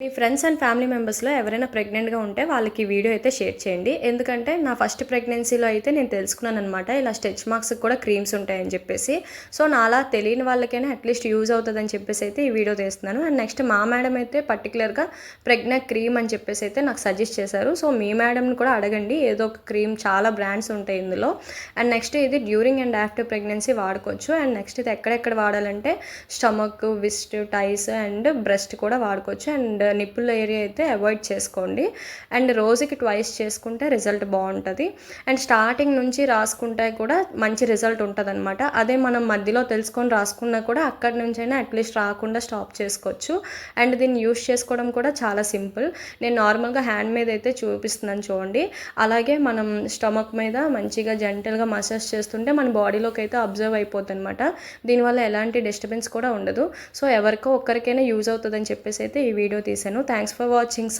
Me friends and family మెంబర్స్లో ఎవరైనా ప్రెగ్నెంట్గా ఉంటే వాళ్ళకి వీడియో అయితే షేర్ చేయండి. ఎందుకంటే నా ఫస్ట్ ప్రెగ్నెన్సీలో అయితే నేను తెలుసుకున్నాను అనమాట ఇలా స్టెచ్ మార్క్స్ కూడా క్రీమ్స్ ఉంటాయని చెప్పేసి. సో నా అలా తెలియని వాళ్ళకైనా అట్లీస్ట్ యూజ్ అవుతుందని చెప్పేసి అయితే ఈ వీడియో తీస్తున్నాను. అండ్ నెక్స్ట్ మా మేడం అయితే పర్టికులర్గా ప్రెగ్నెంట్ క్రీమ్ అని చెప్పేసి అయితే నాకు సజెస్ట్ చేశారు. సో మీ మేడంని కూడా అడగండి. ఏదో ఒక క్రీమ్ చాలా బ్రాండ్స్ ఉంటాయి ఇందులో. అండ్ నెక్స్ట్ ఇది డ్యూరింగ్ అండ్ ఆఫ్టర్ ప్రెగ్నెన్సీ వాడుకోవచ్చు. అండ్ నెక్స్ట్ ఇది ఎక్కడెక్కడ వాడాలంటే stomach waist thighs and breast కూడా వాడుకోవచ్చు. అండ్ నిప్పుల ఏరియా అయితే అవాయిడ్ చేసుకోండి. అండ్ రోజుకి ట్వైస్ చేసుకుంటే రిజల్ట్ బాగుంటుంది. అండ్ స్టార్టింగ్ నుంచి రాసుకుంటే కూడా మంచి రిజల్ట్ ఉంటుంది అనమాట అదే మనం మధ్యలో తెలుసుకొని రాసుకున్నా కూడా అక్కడి నుంచైనా అట్లీస్ట్ రాకుండా స్టాప్ చేసుకోవచ్చు. అండ్ దీన్ని యూస్ చేసుకోవడం కూడా చాలా సింపుల్. నేను నార్మల్గా హ్యాండ్ మీద అయితే చూపిస్తున్నాను చూడండి. అలాగే మనం స్టమక్ మీద మంచిగా జెంటల్గా మసాజ్ చేస్తుంటే మన బాడీలోకి అయితే అబ్జర్వ్ అయిపోతుంది అనమాట దీనివల్ల ఎలాంటి డిస్టర్బెన్స్ కూడా ఉండదు. సో ఎవరికో ఒక్కరికైనా యూజ్ అవుతుందని చెప్పేసి అయితే ఈ వీడియో తీశాను థ్యాంక్స్ ఫర్ వాచింగ్